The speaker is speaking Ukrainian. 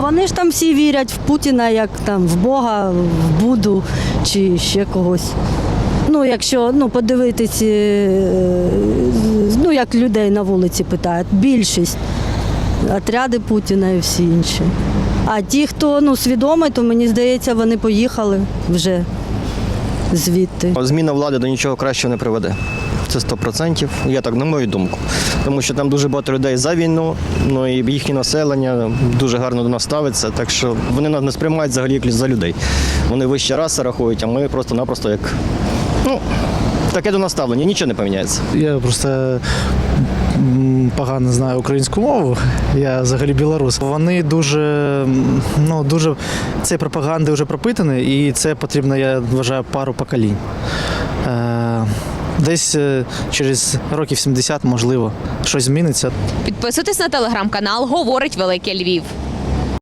Вони ж там всі вірять в Путіна, як там в Бога, в Буду чи ще когось. Ну, якщо ну, подивитись, е, ну як людей на вулиці питають, більшість отряди Путіна і всі інші. А ті, хто ну, свідомий, то мені здається, вони поїхали вже звідти. Зміна влади до нічого кращого не приведе. Це 100%, я так, на мою думку. Тому що там дуже багато людей за війну, ну і їхнє населення дуже гарно до нас ставиться, так що вони нас не сприймають взагалі як за людей. Вони вище раси рахують, а ми просто-напросто як. Ну, таке до нас ставлення, нічого не поміняється. Я просто погано знаю українську мову. Я взагалі білорус. Вони дуже, ну дуже цією пропагандою вже пропитані, і це потрібно, я вважаю, пару поколінь. Е, Десь е, через років 70, можливо, щось зміниться. Підписуйтесь на телеграм-канал Говорить Велике Львів.